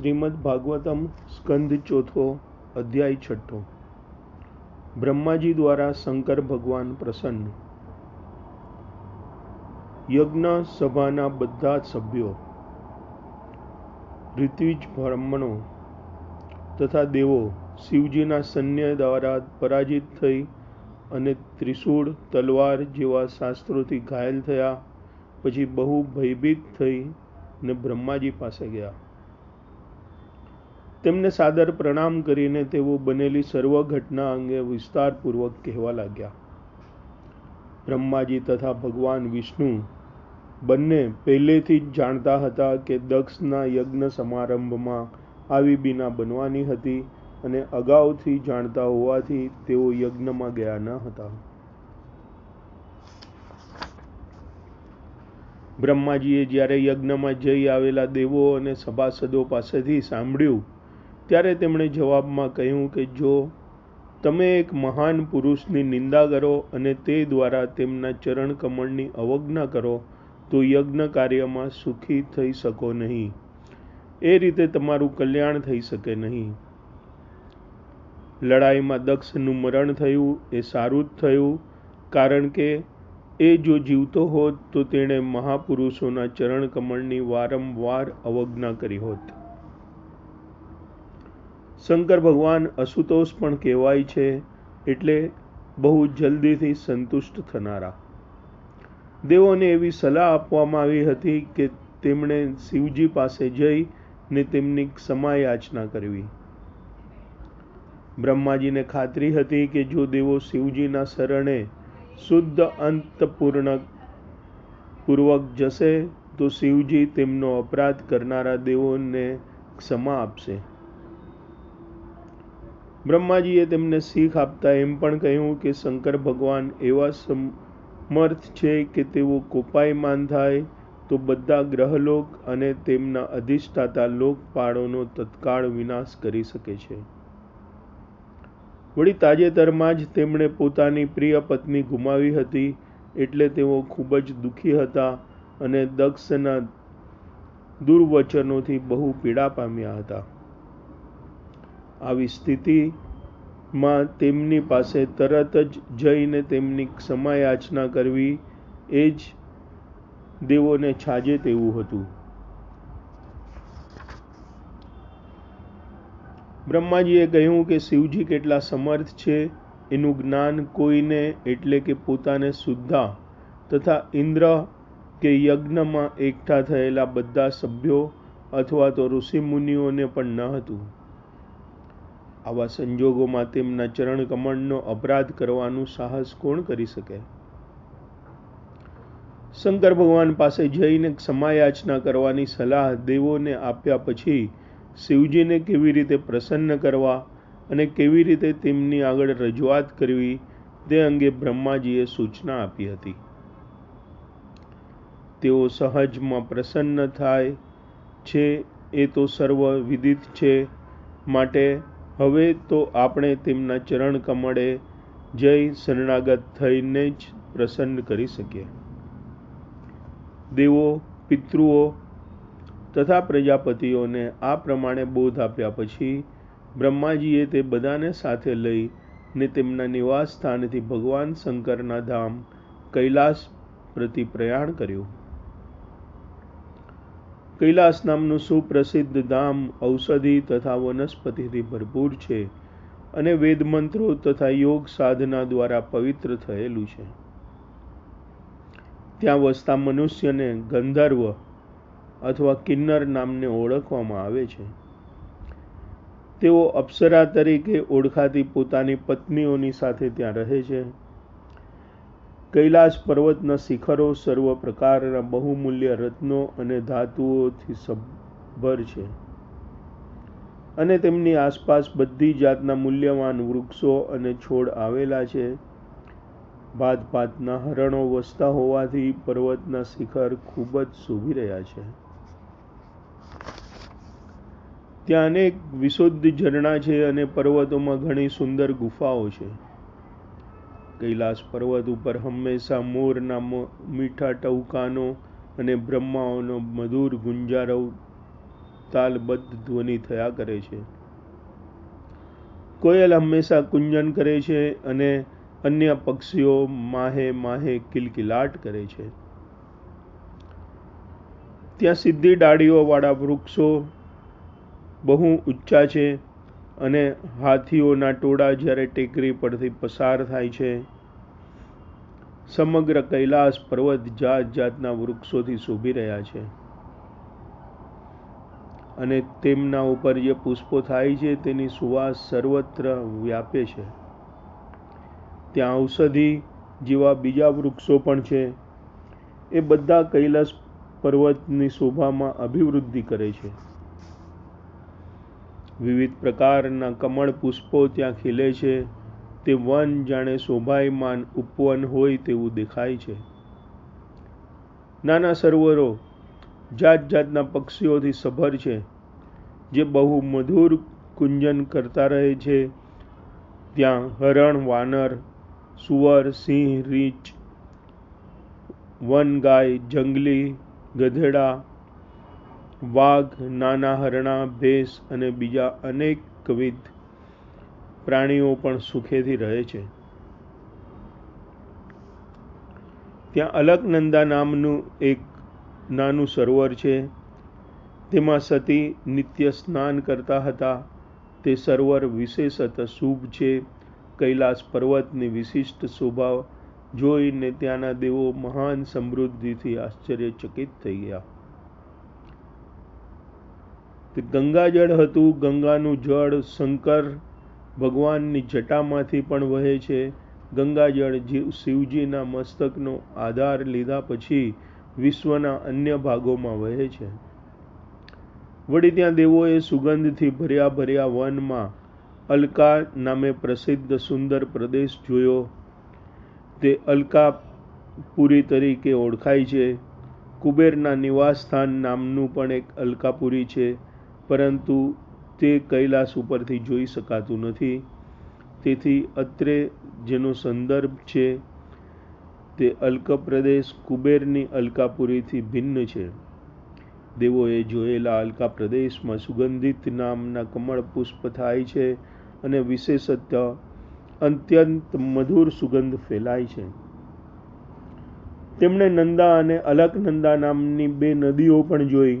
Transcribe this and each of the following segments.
શ્રીમદ ભાગવતમ સ્કંદ ચોથો અધ્યાય છઠ્ઠો. બ્રહ્માજી દ્વારા શંકર ભગવાન પ્રસન્ન. યજ્ઞ સભાના બધા સભ્યો, ઋત્વિજ બ્રાહ્મણો તથા દેવો શિવજીના સૈન્ય દ્વારા પરાજિત થઈ અને ત્રિશૂળ તલવાર જેવા શાસ્ત્રોથી ઘાયલ થયા, પછી બહુ ભયભીત થઈ ને બ્રહ્માજી પાસે ગયા. તેમને સાદર પ્રણામ કરીને તેઓ બનેલી સર્વ ઘટના અંગે વિસ્તારપૂર્વક કહેવા લાગ્યા. બ્રહ્માજી તથા ભગવાન વિષ્ણુ બંને પહેલેથી જ જાણતા હતા કે દક્ષના યજ્ઞ સમારંભમાં આવી બીના બનવાની હતી અને અગાઉથી જાણતા હોવાથી તેઓ યજ્ઞમાં ગયા ન હતા. બ્રહ્માજીએ જ્યારે યજ્ઞમાં જઈ આવેલા દેવો અને સભાસદો પાસેથી સાંભળ્યું ત્યારે તેમણે જવાબમાં કહ્યું કે જો તમે એક મહાન પુરુષની નિંદા કરો અને તે દ્વારા તેમના ચરણ કમળની અવજ્ઞા કરો, તો યજ્ઞ કાર્યમાં સુખી થઈ શકો નહીં. એ રીતે તમારું કલ્યાણ થઈ શકે નહીં. લડાઈમાં દક્ષનું મરણ થયું એ સારું જ થયું, કારણ કે એ જો જીવતો હોત તો તેણે મહાપુરુષોના ચરણ કમળની વારંવાર અવજ્ઞા કરી હોત. શંકર ભગવાન અસુતોષ પણ કહેવાય છે એટલે બહુ જલ્દીથી સંતુષ્ટ થનારા. દેવોને એવી સલાહ આપવામાં આવી હતી કે તેમણે શિવજી પાસે જઈ ને તેમની ક્ષમા યાચના કરવી. બ્રહ્માજીને ખાતરી હતી કે જો દેવો શિવજીના શરણે શુદ્ધ અંતપૂર્ણ પૂર્વક જશે, તો શિવજી તેમનો અપરાધ કરનારા દેવોને ક્ષમા આપશે. બ્રહ્માજીએ તેમને શીખ આપતા એમ પણ કહ્યું કે શંકર ભગવાન એવા સમર્થ છે કે તેઓ કોપાયમાન થાય તો બધા ગ્રહલોક અને તેમના અધિષ્ઠાતા લોકપાળોનો તત્કાળ વિનાશ કરી શકે છે. વળી તાજેતરમાં જ તેમણે પોતાની પ્રિય પત્ની ગુમાવી હતી એટલે તેઓ ખૂબ જ દુઃખી હતા અને દક્ષના દુર્વચનોથી બહુ પીડા પામ્યા હતા. આવી સ્થિતિમાં તેમની પાસે તરત જ જઈને તેમની ક્ષમા યાચના કરવી એ જ દેવોને છાજે તેવું હતું. બ્રહ્માજીએ કહ્યું કે શિવજી કેટલા સમર્થ છે, એનું જ્ઞાન કોઈને એટલે કે પોતાને સુદ્ધા તથા ઇન્દ્ર કે યજ્ઞમાં એકઠા થયેલા બધા સભ્યો અથવા તો ઋષિમુનિઓને પણ ન હતું. આવા સંજોગોમાં તેમના ચરણ કમળનો અપરાધ કરવાનું સાહસ કોણ કરી શકે? શંકર ભગવાન પાસે જઈને ક્ષમા કરવાની સલાહ દેવોને આપ્યા પછી શિવજીને કેવી રીતે પ્રસન્ન કરવા અને કેવી રીતે તેમની આગળ રજૂઆત કરવી તે અંગે બ્રહ્માજીએ સૂચના આપી હતી. તેઓ સહજમાં પ્રસન્ન થાય છે, એ તો સર્વ વિદિત છે, માટે હવે તો આપણે તેમના ચરણ કમળે જય શરણાગત થઈને જ પ્રસન્ન કરી શકીએ. દેવો, પિતૃઓ તથા પ્રજાપતિઓને આ પ્રમાણે બોધ આપ્યા પછી બ્રહ્માજીએ તે બધાને સાથે લઈ ને તેમના નિવાસ સ્થાનથી ભગવાન શંકરના ધામ કૈલાસ પ્રતિ પ્રયાણ કર્યું. કૈલાસ નામનું સુપ્રસિદ્ધ ધામ ઔષધિ તથા વનસ્પતિથી ભરપૂર છે અને વેદમંત્રો તથા યોગ સાધના દ્વારા પવિત્ર થયેલું છે. ત્યાં વસતા મનુષ્યને ગંધર્વ અથવા કિન્નર નામને ઓળખવામાં આવે છે. તેઓ અપ્સરા તરીકે ઓળખાતી પોતાની પત્નીઓની સાથે ત્યાં રહે છે કૈલાસ પર્વતના શિખરો સર્વ પ્રકારના બહુમૂલ્ય રત્નો અને ધાતુઓથી સભર છે. અને તેમની આસપાસ બધી જાતના મૂલ્યવાન વૃક્ષો અને છોડ આવેલા છે. ભાત હરણો વસતા હોવાથી પર્વતના શિખર ખૂબ જ શોભી રહ્યા છે. ત્યાં અનેક વિશુદ્ધ ઝરણા છે અને પર્વતોમાં ઘણી સુંદર ગુફાઓ છે. કૈલાસ પર્વત ઉપર હંમેશા મોરના મીઠા ટહુકાનો અને બ્રહ્માઓનો મધુર ગુંજારવ તાલબદ્ધ ધ્વનિ થયા કરે છે. કોયલ હંમેશા કુંજન કરે છે અને અન્ય પક્ષીઓ માહે માહે કિલકિલાટ કરે છે. ત્યાં સીધી ડાળીઓવાળા વૃક્ષો બહુ ઊંચા છે અને હાથીઓના ટોળા જ્યારે ટેકરી પરથી પસાર થાય છે, સમગ્ર કૈલાસ પર્વત જાત જાતના વૃક્ષોથી શોભી રહ્યા છે. અને તેમના ઉપર જે પુષ્પો થાય છે, તેની સુવાસ સર્વત્ર વ્યાપે છે. ત્યાં ઔષધિ જેવા બીજા વૃક્ષો પણ છે. એ બધા કૈલાસ પર્વતની શોભામાં અભિવૃદ્ધિ કરે છે. વિવિધ પ્રકારના કમળ પુષ્પો ત્યાં ખીલે છે. તે વન જાણે શોભાયમાન ઉપવન હોય તેવું દેખાય છે. નાના સરોવરો જાત જાતના પક્ષીઓથી સભર છે, જે બહુ મધુર કુંજન કરતા રહે છે. ત્યાં હરણ, વાનર, સુવર, સિંહ, રીંછ, વનગાય, જંગલી, ગધેડા વાઘ, નાના હરણા, ભેંસ અને બીજા અનેકવિધ પ્રાણીઓ પણ સુખેથી રહે છે. ત્યાં અલકનંદા નામનું એક નાનું સરોવર છે. તેમાં સતી નિત્ય સ્નાન કરતા હતા. તે સરોવર વિશેષત શુભ છે. કૈલાસ પર્વતની વિશિષ્ટ શોભા જોઈને ત્યાંના દેવો મહાન સમૃદ્ધિથી આશ્ચર્યચકિત થઈ ગયા. ગંગાજળ હતું, ગંગાનું જળ શંકર ભગવાનની જટામાંથી પણ વહે છે. ગંગાજળ શિવજીના મસ્તકનો આધાર લીધા પછી વિશ્વના અન્ય ભાગોમાં વહે છે. વળી ત્યાં દેવોએ સુગંધથી ભર્યા ભર્યા વનમાં અલકા નામે પ્રસિદ્ધ સુંદર પ્રદેશ જોયો. તે અલકાપુરી તરીકે ઓળખાય છે. કુબેરના નિવાસસ્થાન નામનું પણ એક અલકાપુરી છે. પરંતુ તે કૈલાસ ઉપરથી જોઈ શકાતું નથી. તેથી અત્રે જેનો સંદર્ભ છે તે અલ્ક પ્રદેશ કુબેરની અલકાપુરીથી ભિન્ન છે. દેવોએ જોયેલા અલકા પ્રદેશમાં સુગંધિત નામના કમળ પુષ્પ થાય છે અને વિશેષત અત્યંત મધુર સુગંધ ફેલાય છે. તેમણે નંદા અને અલકનંદા નામની બે નદીઓ પણ જોઈ.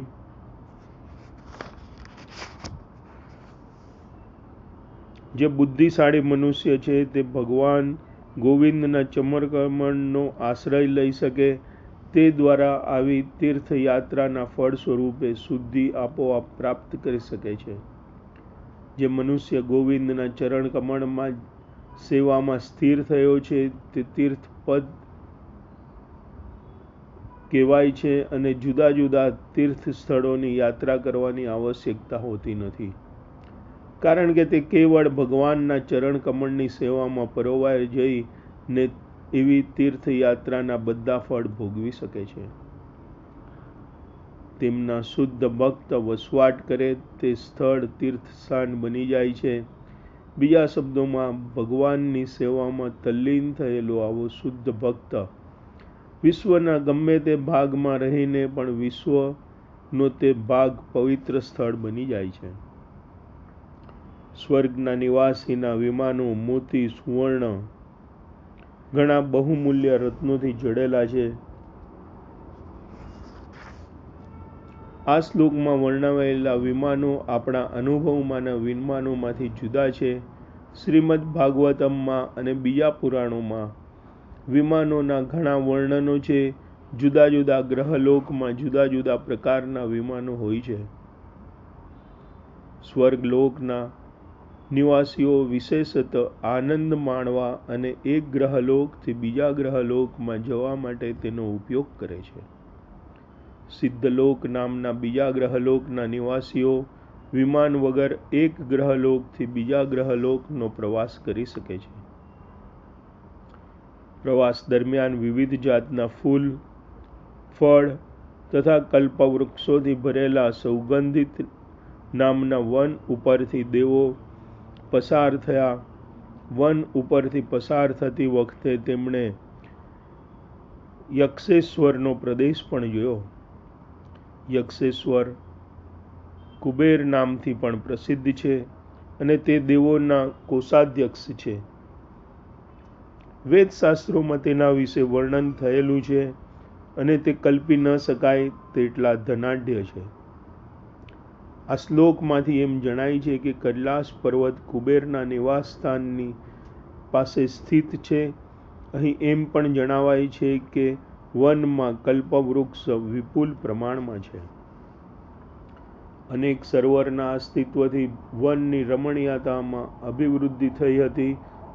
જે બુદ્ધિશાળી મનુષ્ય છે તે ભગવાન ગોવિંદના ચમરકમણનો આશ્રય લઈ શકે તે દ્વારા આવી તીર્થયાત્રાના ફળ સ્વરૂપે શુદ્ધિ આપોઆપ પ્રાપ્ત કરી શકે છે. જે મનુષ્ય ગોવિંદના ચરણ કમળમાં સેવામાં સ્થિર થયો છે તે તીર્થપદ કહેવાય છે અને જુદા જુદા તીર્થ સ્થળોની યાત્રા કરવાની આવશ્યકતા હોતી નથી. કારણ કે તે કેવળ ભગવાનના ચરણ કમળની સેવામાં પરોવાય જઈ ને એવી તીર્થયાત્રાના બધા ફળ ભોગવી શકે છે. તેમના શુદ્ધ ભક્ત વસવાટ કરે તે સ્થળ તીર્થસ્થાન બની જાય છે. બીજા શબ્દોમાં, ભગવાનની સેવામાં તલ્લીન થયેલો આવો શુદ્ધ ભક્ત વિશ્વના ગમે તે ભાગમાં રહીને પણ વિશ્વનો તે ભાગ પવિત્ર સ્થળ બની જાય છે. સ્વર્ગના નિવાસીના વિમાનો, મોતી, સુવર્ણ ઘણા બહુમૂલ્ય રત્નોથી જડેલા છે. આ શ્લોકમાં વર્ણવાયેલા વિમાનો આપણા અનુભવમાંના વિમાનોમાંથી જુદા છે. શ્રીમદ ભાગવતમમાં અને બીજા પુરાણોમાં વિમાનોના ઘણા વર્ણનો છે. જુદા જુદા ગ્રહલોકમાં જુદા જુદા પ્રકારના વિમાનો હોય છે. સ્વર્ગલોકના નિવાસીઓ વિશેષત આનંદ માણવા અને એક ગ્રહલોકથી બીજા ગ્રહલોકમાં જવા માટે તેનો ઉપયોગ કરે છે. સિદ્ધલોક નામના બીજા ગ્રહલોકના નિવાસીઓ વિમાન વગર એક ગ્રહલોકથી બીજા ગ્રહલોકનો પ્રવાસ કરી શકે છે. પ્રવાસ દરમિયાન વિવિધ જાતના ફૂલ, ફળ તથા કલ્પવૃક્ષોથી ભરેલા સૌગંધિત નામના વન ઉપરથી દેવો પસાર થયા. વન ઉપરથી પસાર થતી વખતે તેમણે યક્ષેશ્વરનો પ્રદેશ પણ જોયો. યક્ષેશ્વર કુબેર નામથી પણ પ્રસિદ્ધ છે અને તે દેવોના કોષાધ્યક્ષ છે. વેદશાસ્ત્રોમાં તેના વિશે વર્ણન થયેલું છે અને તે કલ્પી ન શકાય તેટલા ધનાઢ્ય છે. આ શ્લોકમાંથી એમ જણાય છે કે કૈલાસ પર્વત કુબેરના નિવાસસ્થાનની પાસે સ્થિત છે. અહીં એમ પણ જણાવાય છે કે વનમાં કલ્પવૃક્ષ વિપુલ પ્રમાણમાં છે. અનેક સરોવરના અસ્તિત્વથી વનની રમણીયતામાં અભિવૃદ્ધિ થઈ હતી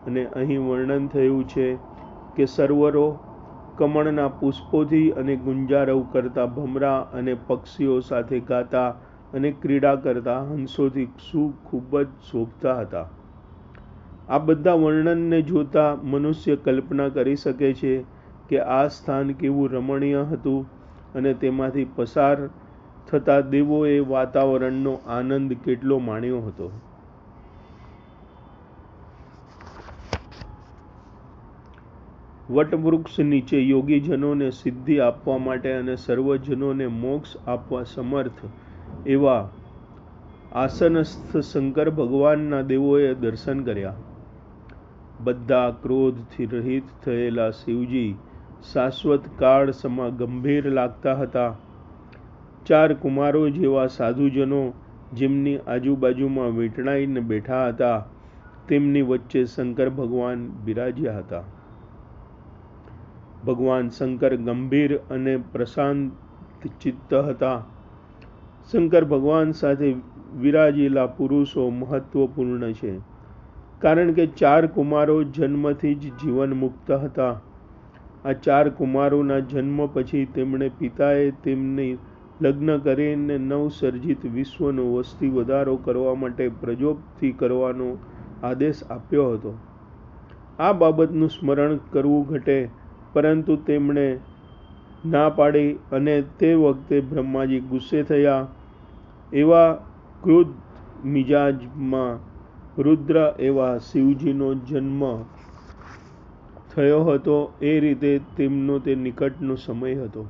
અને અહીં વર્ણન થયું છે કે સરોવરો કમળના પુષ્પોથી અને ગુંજારવ કરતા ભમરા અને પક્ષીઓ સાથે ગાતા અને ક્રીડા કરતા હંસોથી શું ખૂબ જ શોભતા હતા. આ બધા વર્ણનને જોતા મનુષ્ય કલ્પના કરી શકે છે કે આ સ્થાન કેવું રમણીય હતું અને તેમાંથી પસાર થતા દેવોએ વાતાવરણનો આનંદ કેટલો માણ્યો હતો. વટવૃક્ષ નીચે યોગીજનોને સિદ્ધિ આપવા માટે અને સર્વજનોને મોક્ષ આપવા સમર્થ એવા આસનસ્થ શંકર ભગવાનના દેવોએ દર્શન કર્યા. બધા ક્રોધથી રહિત થયેલા શિવજી શાશ્વત કાળ સમા ગંભીર લાગતા હતા. ચાર કુમારો જેવા સાધુજનો જેમની આજુબાજુમાં વીંટળાઈને બેઠા હતા, તેમની વચ્ચે શંકર ભગવાન બિરાજ્યા હતા. ભગવાન શંકર ગંભીર અને પ્રશાંત ચિત્ત હતા. શંકર ભગવાન સાથે વિરાજેલા પુરુષો મહત્વપૂર્ણ છે. કારણ કે ચાર કુમારો જન્મથી જ જીવન મુક્ત હતા. આ ચાર કુમારોના જન્મ પછી તેમણે પિતાએ તેમની લગ્ન કરીને નવસર્જિત વિશ્વનો વસ્તી વધારો કરવા માટે પ્રજોપથી કરવાનો આદેશ આપ્યો હતો. આ બાબતનું સ્મરણ કરવું ઘટે, પરંતુ તેમણે ના પાડી અને તે વખતે બ્રહ્માજી ગુસ્સે થયા. એવા ક્રુદ્ધ મિજાજમાં રુદ્ર એવા શિવજીનો જન્મ થયો હતો. એ રીતે તેમનો તે નિકટનો સમય હતો.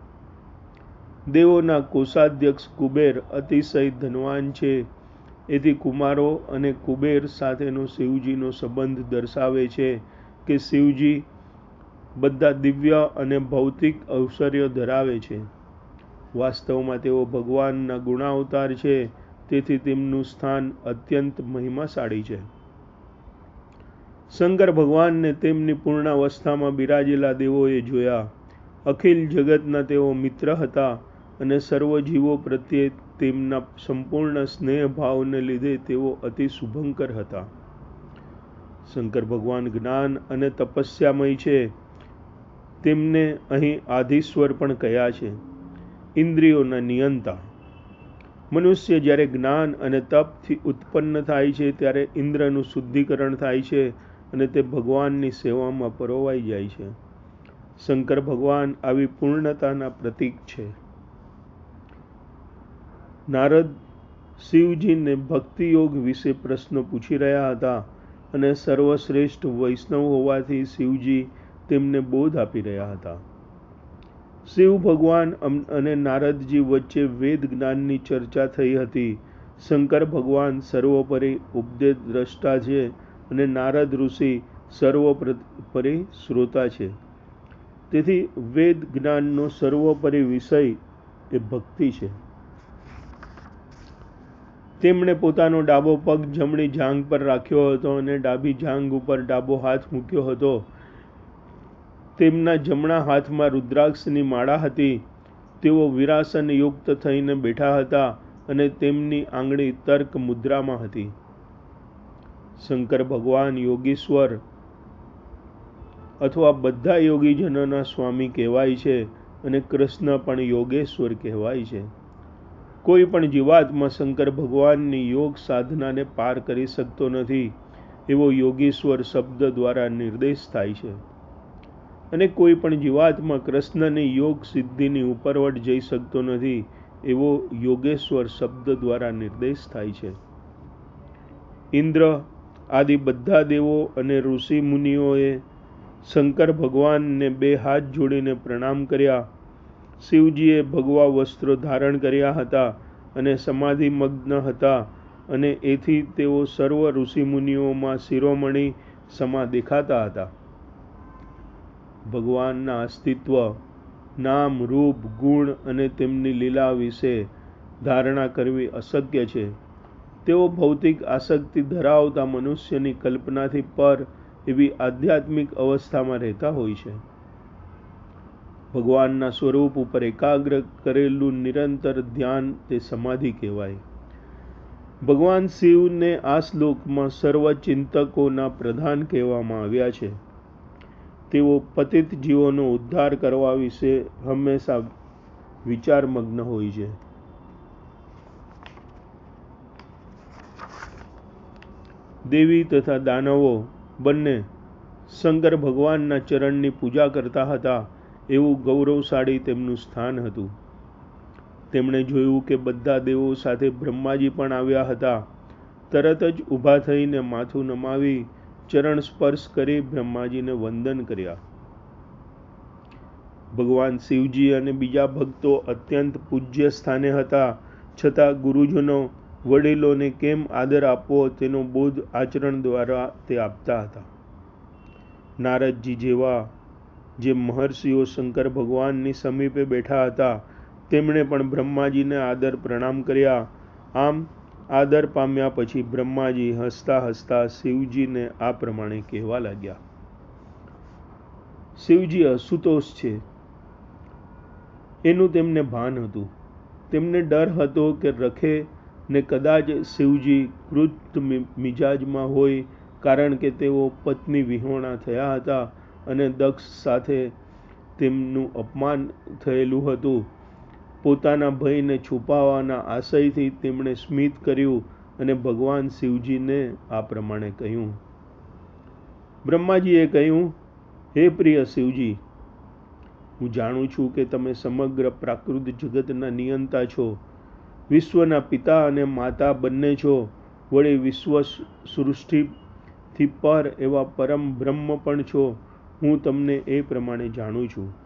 દેવોના કોષાધ્યક્ષ કુબેર અતિશય ધનવાન છે. એથી કુમારો અને કુબેર સાથેનો શિવજીનો સંબંધ દર્શાવે છે કે શિવજી બધા દિવ્ય અને ભૌતિક ઐશ્વર્ય ધરાવે છે. વાસ્તવમાં તેઓ ભગવાનના ગુણાવતાર છે, તેથી તેમનું સ્થાન અત્યંત મહિમાશાળી છે. શંકર ભગવાનને તેમની પૂર્ણાવસ્થામાં બિરાજેલા દેવોએ જોયા. અખિલ જગતના તેઓ મિત્ર હતા અને સર્વ જીવો પ્રત્યે તેમના સંપૂર્ણ સ્નેહ ભાવને લીધે તેઓ અતિ શુભંકર હતા. શંકર ભગવાન જ્ઞાન અને તપસ્યામય છે. તેમને અહીં આધીશ્વર પણ કહ્યા છે? ઇન્દ્રિયોના નિયંતા. મનુષ્ય જ્યારે જ્ઞાન અને તપથી ઉત્પન્ન થાય છે, ત્યારે ઇન્દ્રનું શુદ્ધિકરણ થાય છે અને તે ભગવાનની સેવામાં પરોવાઈ જાય છે. શંકર ભગવાન આવી પૂર્ણતાના પ્રતીક છે. નારદ શિવજીને ભક્તિ યોગ વિશે પ્રશ્નો પૂછી રહ્યા હતા અને સર્વશ્રેષ્ઠ વૈષ્ણવ હોવાથી શિવજી તેમને બોધ આપી રહ્યા હતા. શિવ ભગવાન અને નારદજી વચ્ચે વેદ જ્ઞાનની ચર્ચા થઈ હતી. શંકર ભગવાન સર્વોપરી ઉપદેશ દ્રષ્ટા છે અને નારદ ઋષિ સર્વોપરી શ્રોતા છે. તેથી વેદ જ્ઞાનનો સર્વોપરી વિષય એ ભક્તિ છે. તેમણે પોતાનો ડાબો પગ જમણી જાંગ પર રાખ્યો હતો અને ડાબી જાંગ ઉપર ડાબો હાથ મૂક્યો હતો. તેમના જમણા હાથમાં રુદ્રાક્ષની માળા હતી. તેઓ વિરાસન યુક્ત થઈને બેઠા હતા અને તેમની આંગળી તર્ક મુદ્રામાં હતી. શંકર ભગવાન યોગીશ્વર અથવા બધા યોગીજનોના સ્વામી કહેવાય છે અને કૃષ્ણ પણ યોગેશ્વર કહેવાય છે. કોઈ પણ જીવાતમાં શંકર ભગવાનની યોગ સાધનાને પાર કરી શકતો નથી એવો યોગેશ્વર શબ્દ દ્વારા નિર્દેશ થાય છે. અને કોઈ પણ જીવાત્મા કૃષ્ણની યોગ સિદ્ધિની ઉપરવટ જઈ શકતો નથી, એવો યોગેશ્વર શબ્દ દ્વારા નિર્દેશ થાય છે. ઇન્દ્ર, આદિ બધા દેવો અને ઋષિ મુનિઓએ શંકર ભગવાનને બે હાથ જોડીને પ્રણામ કર્યા. શિવજીએ ભગવા વસ્ત્રો ધારણ કર્યા હતા અને સમાધિમગ્ન હતા અને એથી તેઓ સર્વ ઋષિમુનિઓમાં શિરોમણી સમા દેખાતા હતા. ભગવાનના અસ્તિત્વ, નામ, રૂપ, ગુણ અને તેમની લીલા વિશે ધારણા કરવી અશક્ય છે. તેઓ ભૌતિક આસક્તિ ધરાવતા મનુષ્યની કલ્પનાથી પર એવી આધ્યાત્મિક અવસ્થામાં રહેતા હોય છે. ભગવાનના સ્વરૂપ ઉપર એકાગ્ર કરેલું નિરંતર ધ્યાન તે સમાધિ કહેવાય. ભગવાન શિવને આ શ્લોકમાં સર્વ ચિંતકોના પ્રધાન કહેવામાં આવ્યા છે. તેઓ પતિત જીવોનો ઉદ્ધાર કરવા વિશે હંમેશા વિચારમગ્ન હોય છે. દેવી તથા દાનવો બંને શંકર ભગવાનના ચરણની પૂજા કરતા હતા એવું ગૌરવશાળી તેમનું સ્થાન હતું. તેમણે જોયું કે બધા દેવો સાથે બ્રહ્માજી પણ આવ્યા હતા. તરત જ ઊભા થઈને માથું નમાવી ચરણ સ્પર્શ કરી બ્રહ્માજીને વંદન કર્યા. ભગવાન શિવજી અને બીજા ભક્તો અત્યંત પૂજ્ય સ્થાને હતા. છતાં ગુરુજનો વડીલોને કેમ આદર આપવો તેનો બોધ આચરણ દ્વારા તે આપતા હતા. નારદજી જેવા જે મહર્ષિઓ શંકર ભગવાનની સમીપે બેઠા હતા, તેમણે પણ બ્રહ્માજીને આદર પ્રણામ કર્યા. આમ આદર પામ્યા પછી બ્રહ્માજી હસતા હસતા શિવજીને આ પ્રમાણે કહેવા લાગ્યા. શિવજી અસુતોષ છે. એનું તેમને ભાન હતું. તેમને ડર હતો કે રખે ને કદાચ શિવજી કૃત મિજાજમાં હોય કારણ કે તેઓ પત્ની વિહોણા થયા હતા અને દક્ષ સાથે તેમનું અપમાન થયેલું હતું. પોતાના ભયને છુપાવવાના આશયથી તેમણે સ્મિત કર્યું અને ભગવાન શિવજીને આ પ્રમાણે કહ્યું. બ્રહ્માજીએ કહ્યું, હે પ્રિય શિવજી, હું જાણું છું કે તમે સમગ્ર પ્રાકૃત જગતના નિયંતા છો. વિશ્વના પિતા અને માતા બંને છો. વળી વિશ્વ સૃષ્ટિથી પર એવા પરમ બ્રહ્મ પણ છો. હું તમને એ પ્રમાણે જાણું છું.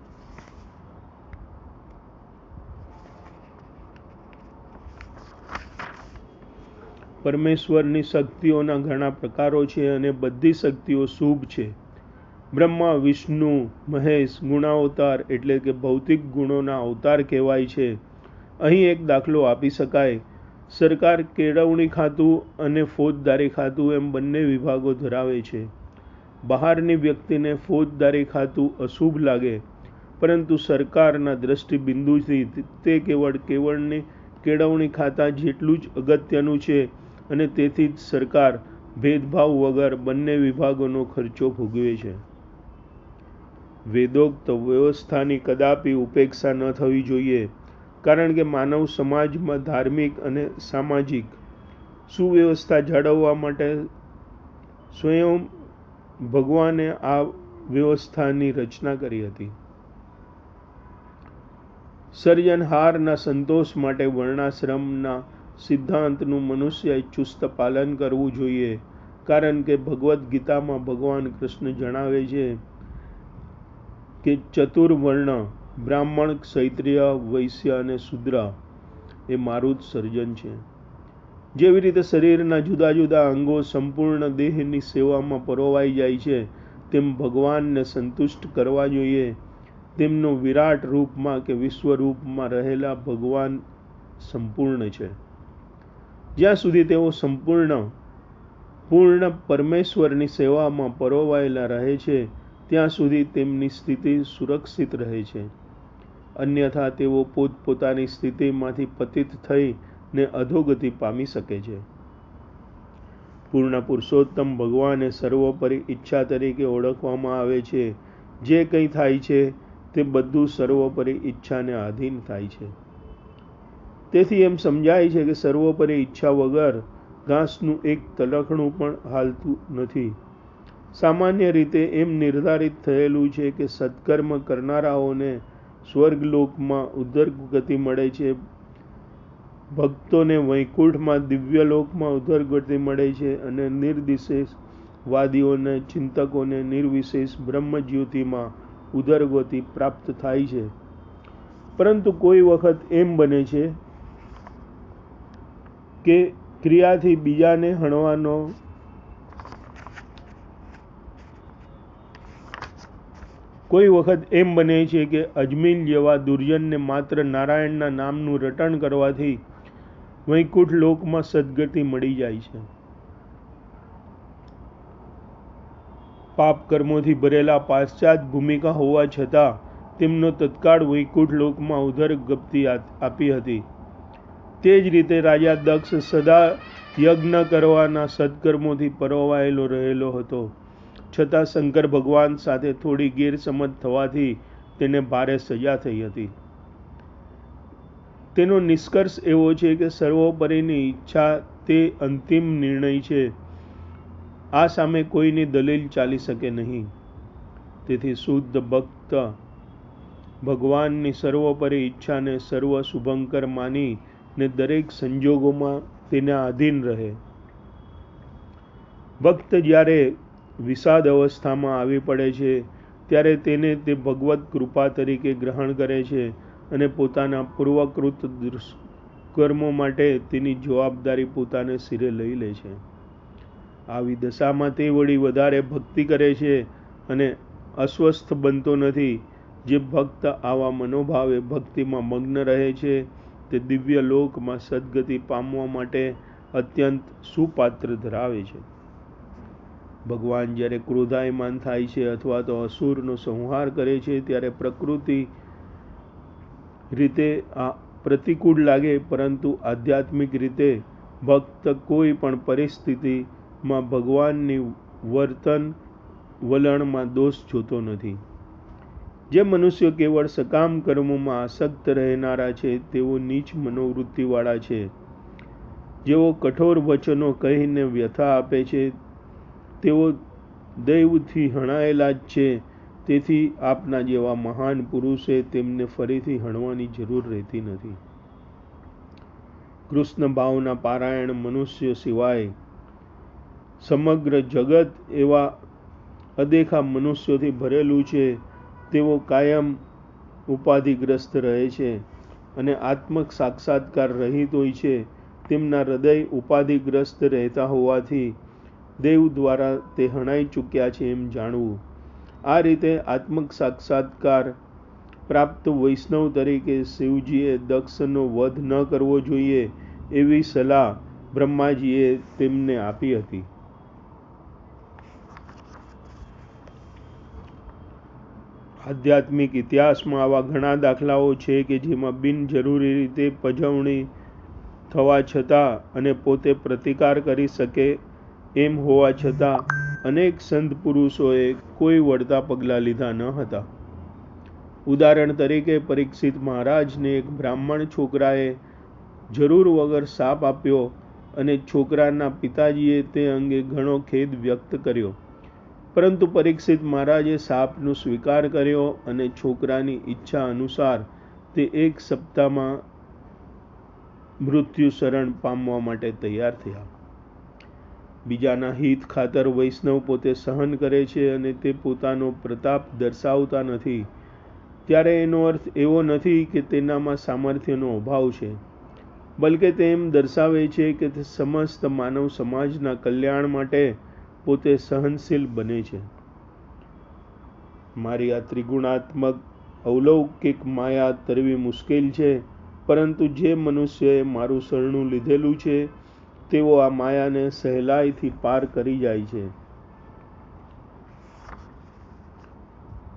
પરમેશ્વરની શક્તિઓના ઘણા પ્રકારો છે અને બધી શક્તિઓ શુભ છે. બ્રહ્મા, વિષ્ણુ, મહેશ, ગુણાવતાર એટલે કે ભૌતિક ગુણોના અવતાર કહેવાય છે. અહીં એક દાખલો આપી શકાય. સરકાર કેળવણી ખાતું અને ફોજદારી ખાતું એમ બંને વિભાગો ધરાવે છે. બહારની વ્યક્તિને ફોજદારી ખાતું અશુભ લાગે, પરંતુ સરકારના દ્રષ્ટિબિંદુથી તે કેવળ કેવળની કેળવણી ખાતા જેટલું જ અગત્યનું છે. અને તેથી જ સરકાર ભેદભાવ વગર બંને વિભાગોનો ખર્ચો ભોગવે છે. વેદોક્ત વ્યવસ્થાની કદાપી ઉપેક્ષા ન થવી જોઈએ, કારણ કે માનવ સમાજમાં ધાર્મિક અને સામાજિક સુવ્યવસ્થા જાળવવા માટે સ્વયં ભગવાને આ વ્યવસ્થાની રચના કરી હતી. સર્જનહારના સંતોષ માટે વર્ણાશ્રમના સિદ્ધાંતનું મનુષ્યએ ચુસ્ત પાલન કરવું જોઈએ, કારણ કે ભગવદ્ ગીતામાં ભગવાન કૃષ્ણ જણાવે છે કે ચતુર્વર્ણ, બ્રાહ્મણ, ક્ષૈત્રિય, વૈશ્ય અને શુદ્ર એ મારું જ સર્જન છે. જેવી રીતે શરીરના જુદા જુદા અંગો સંપૂર્ણ દેહની સેવામાં પરોવાઈ જાય છે, તેમ ભગવાનને સંતુષ્ટ કરવા જોઈએ. તેમનો વિરાટ રૂપમાં કે વિશ્વરૂપમાં રહેલા ભગવાન સંપૂર્ણ છે. જ્યાં સુધી તેઓ સંપૂર્ણ, પૂર્ણ પરમેશ્વરની સેવામાં પરોવાયેલા રહે છે, ત્યાં સુધી તેમની સ્થિતિ સુરક્ષિત રહે છે. અન્યથા તેઓ પોતપોતાની સ્થિતિમાંથી પતિત થઈ ને અધોગતિ પામી શકે છે. પૂર્ણ પુરુષોત્તમ ભગવાને સર્વોપરી ઈચ્છા તરીકે ઓળખવામાં આવે છે. જે કંઈ થાય છે, તે બધું સર્વોપરી ઈચ્છાને આધીન થાય છે. તેથી એમ સમજાય છે કે સર્વોપરી ઈચ્છા વગર ઘાસનું એક તલખણું પણ હાલતું નથી. સામાન્ય રીતે એમ નિર્ધારિત થયેલું છે કે સત્કર્મ કરનારાઓને સ્વર્ગલોકમાં ઉદ્ધર ગતિ મળે છે. ભક્તોને વૈકુંઠમાં દિવ્યલોકમાં ઉધરગતિ મળે છે અને નિર્દિશેષ વાદીઓને ચિંતકોને, નિર્વિશેષ બ્રહ્મજ્યોતિમાં ઉદરગતિ પ્રાપ્ત થાય છે. પરંતુ કોઈ વખત એમ બને છે કે ક્રિયાથી બીજાને હણવાનો? કોઈ વખત એમ બને છે કે અજમીન જેવા દુર્જનને માત્ર નારાયણના નામનું રટણ કરવાથી વૈકુંઠ લોકમાં સદગતિ મળી જાય છે. પાપ કર્મોથી ભરેલા પાશ્ચાત ભૂમિકા હોવા છતાં તેમનો તત્કાળ વૈકુંઠ લોકમાં ઉધર ગપતી આપી હતી. તે જ રીતે રાજા દક્ષ સદા યજ્ઞ કરવાના સદકર્મોથી પરોવાયેલો રહેલો હતો. છતાં શંકર ભગવાન સાથે થોડી ગેરસમજ થવાથી તેને ભારે સજા થઈ હતી. તેનો નિષ્કર્ષ એવો છે કે સર્વોપરીની ઈચ્છા તે અંતિમ નિર્ણય છે. આ સામે કોઈની દલીલ ચાલી શકે નહીં. તેથી શુદ્ધ ભક્ત ભગવાનની સર્વોપરી ઈચ્છાને સર્વ શુભંકર માની ને દરેક સંજોગોમાં તેના આધીન રહે. ભક્ત જ્યારે વિષાદ અવસ્થામાં આવી પડે છે, ત્યારે તેને તે ભગવત કૃપા તરીકે ગ્રહણ કરે છે અને પોતાના પૂર્વકૃત કર્મો માટે તેની જવાબદારી પોતાને સિરે લઈ લે છે. આવી દશામાં તે વળી વધારે ભક્તિ કરે છે અને અસ્વસ્થ બનતો નથી. જે ભક્ત આવા મનોભાવે ભક્તિમાં મગ્ન રહે છે તે દિવ્ય લોકમાં સદગતિ પામવા માટે અત્યંત સુપાત્ર ધરાવે છે. ભગવાન જ્યારે ક્રોધાયમાન થાય છે અથવા તો અસુરનો સંહાર કરે છે, ત્યારે પ્રકૃતિ રીતે આ પ્રતિકૂળ લાગે, પરંતુ આધ્યાત્મિક રીતે ભક્ત કોઈ પણ પરિસ્થિતિમાં ભગવાનની વર્તન વલણમાં દોષ જોતો નથી. જે મનુષ્યો કેવળ સકામ કર્મોમાં આસક્ત રહેનારા છે, તેઓ નીચ મનોવૃત્તિવાળા છે. જેઓ કઠોર વચનો કહીને વ્યથા આપે છે, તેઓ દૈવથી હણાયેલા જ છે. તેથી આપના જેવા મહાન પુરુષે તેમને ફરીથી હણવાની જરૂર રહેતી નથી. કૃષ્ણ ભાવના પારાયણ મનુષ્ય સિવાય સમગ્ર જગત એવા અદેખા મનુષ્યોથી ભરેલું છે તેઓ કાયમ ઉપાધિગ્રસ્ત રહે છે અને આત્મક સાક્ષાત્કાર રહિત હોય છે. તેમના હૃદય ઉપાધિગ્રસ્ત રહેતા હોવાથી દેવ દ્વારા તે હણાઈ ચૂક્યા છે એમ જાણવું. આ રીતે આત્મક સાક્ષાત્કાર પ્રાપ્ત વૈષ્ણવ તરીકે શિવજીએ દક્ષનો વધ ન કરવો જોઈએ એવી સલાહ બ્રહ્માજીએ તેમને આપી હતી. આધ્યાત્મિક ઇતિહાસમાં આવા ઘણા દાખલાઓ છે કે જેમાં બિનજરૂરી રીતે પજવણી થવા છતાં અને પોતે પ્રતિકાર કરી શકે એમ હોવા છતાં અનેક સંત પુરુષોએ કોઈ વળતા પગલાં લીધા ન હતા. ઉદાહરણ તરીકે પરીક્ષિત મહારાજને એક બ્રાહ્મણ છોકરાએ જરૂર વગર સાપ આપ્યો અને છોકરાના પિતાજીએ તે અંગે ઘણો ખેદ વ્યક્ત કર્યો. પરંતુ પરીક્ષિત મહારાજે સાપનો સ્વીકાર કર્યો અને છોકરાની ઈચ્છા અનુસાર તે એક સપ્તાહમાં મૃત્યુ શરણ પામવા માટે તૈયાર થયા. બીજાના હિત ખાતર વૈષ્ણવ પોતે સહન કરે છે અને તે પોતાનો પ્રતાપ દર્શાવતા નથી. ત્યારે એનો અર્થ એવો નથી કે તેનામાં સામર્થ્યનો અભાવ છે, બલકે તે એમ દર્શાવે છે કે તે સમસ્ત માનવ સમાજના કલ્યાણ માટે પોતે સહનશીલ બને છે. મારી આ ત્રિગુણાત્મક અવલૌકિક માયા તરવી મુશ્કેલ છે, પરંતુ જે મનુષ્યએ મારું શરણું લીધેલું છે, તેઓ આ માયાને સહેલાઈથી પાર કરી જાય છે.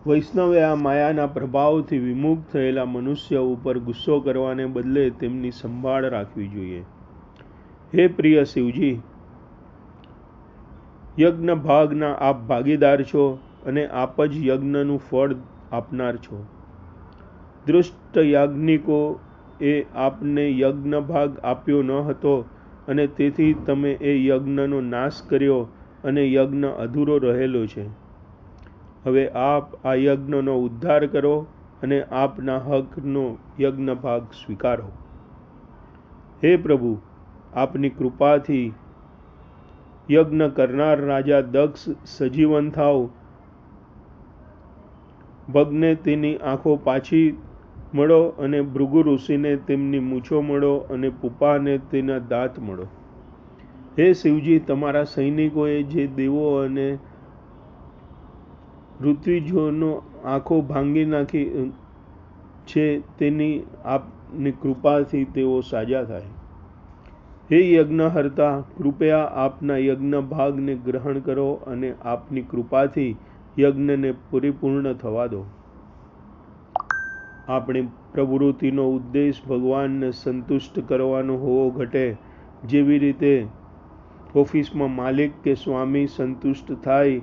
વૈષ્ણવે આ માયાના પ્રભાવથી વિમુખ થયેલા મનુષ્ય ઉપર ગુસ્સો કરવાને બદલે તેમની સંભાળ રાખવી જોઈએ. હે પ્રિય શિવજી યજ્ઞ ભાગના આપ ભાગીદાર છો અને આપ જ યજ્ઞનું ફળ આપનાર છો. દૃષ્ટ યાજ્ઞિકો એ આપને યજ્ઞ ભાગ આપ્યો ન હતો અને તેથી તમે એ યજ્ઞનો નાશ કર્યો અને યજ્ઞ અધૂરો રહેલો છે. હવે આપ આ યજ્ઞનો ઉદ્ધાર કરો અને આપના હકનો યજ્ઞ ભાગ સ્વીકારો. હે પ્રભુ, આપની કૃપાથી યજ્ઞ કરનાર રાજા દક્ષ સજીવન થાવ. ભગને તેની આંખો પાછી મળો અને ભૃગુ ઋષિને તેમની મૂછો મળો અને પુપાને તેના દાંત મળો. હે શિવજી, તમારા સૈનિકોએ જે દેવો અને ઋત્વિજોનો આંખો ભાંગી નાખી છે તેની આપની કૃપાથી તેઓ સાજા થાય. હે યજ્ઞહર્તા, કૃપયા આપના યજ્ઞ ભાગને ગ્રહણ કરો અને આપની કૃપાથી યજ્ઞને પરિપૂર્ણ થવા દો. આપણી પ્રવૃત્તિનો ઉદ્દેશ ભગવાનને સંતુષ્ટ કરવાનો હોવો ઘટે. જેવી રીતે ઓફિસમાં માલિક કે સ્વામી સંતુષ્ટ થાય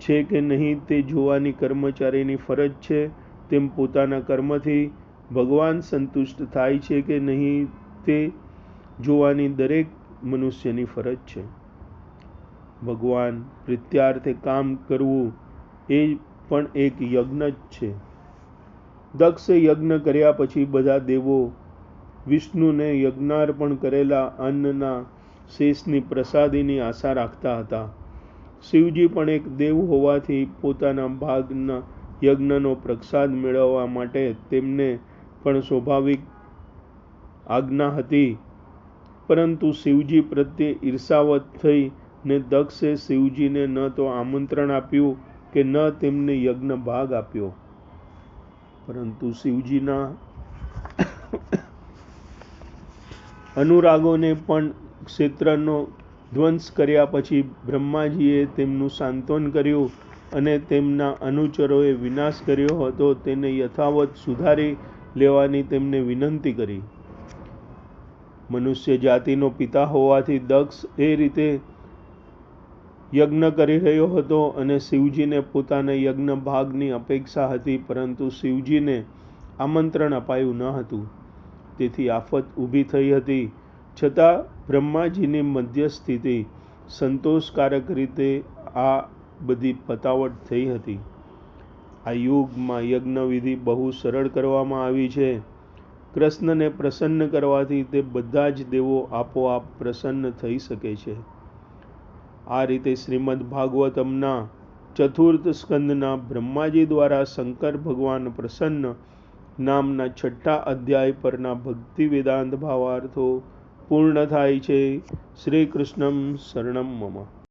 છે કે નહીં તે જોવાની કર્મચારીની ફરજ છે, તેમ પોતાના કર્મથી ભગવાન સંતુષ્ટ થાય છે કે નહીં તે જોવાની દરેક મનુષ્યની ફરજ છે. ભગવાન પ્રિત્યાર્થે કામ કરવું એ પણ એક યજ્ઞ જ છે. દક્ષે યજ્ઞ કર્યા પછી બધા દેવો વિષ્ણુને યજ્ઞાર્પણ કરેલા અન્નના શેષની પ્રસાદીની આશા રાખતા હતા. શિવજી પણ એક દેવ હોવાથી પોતાના ભાગના યજ્ઞનો પ્રસાદ મેળવવા માટે તેમને પણ સ્વાભાવિક આજ્ઞા હતી. પરંતુ શિવજી પ્રત્યે ઈર્ષાવત થઈ ને દક્ષે શિવજીને ન તો આમંત્રણ આપ્યું કે ન તેમને યજ્ઞ ભાગ આપ્યો. પરંતુ શિવજીના અનુરાગોને પણ ક્ષેત્રનો ધ્વંસ કર્યા પછી બ્રહ્માજીએ તેમનું સાંત્વન કર્યું અને તેમના અનુચરોએ વિનાશ કર્યો હતો. તેને યથાવત સુધારી લેવાની તેમને વિનંતી કરી. મનુષ્ય જાતિનો પિતા હોવાથી દક્ષ એ રીતે યજ્ઞ કરી રહ્યો હતો અને શિવજીને પોતાના યજ્ઞ ભાગની અપેક્ષા હતી, પરંતુ શિવજીને આમંત્રણ અપાયું ન હતું. તેથી આફત ઊભી થઈ હતી. છતાં બ્રહ્માજીની મધ્યસ્થિતિ સંતોષકારક રીતે આ બધી પતાવટ થઈ હતી. આ યુગમાં યજ્ઞવિધિ બહુ સરળ કરવામાં આવી છે. કૃષ્ણને પ્રસન્ન કરવાથી તે બધા જ દેવો આપોઆપ પ્રસન્ન થઈ શકે છે. આ રીતે શ્રીમદ ભાગવતમના ચતુર્થ સ્કંદના બ્રહ્માજી દ્વારા શંકર ભગવાન પ્રસન્ન નામના છઠ્ઠા અધ્યાય પરના ભક્તિ વેદાંત ભાવાર્થો પૂર્ણ થાય છે. શ્રી કૃષ્ણમ શરણમ મમ.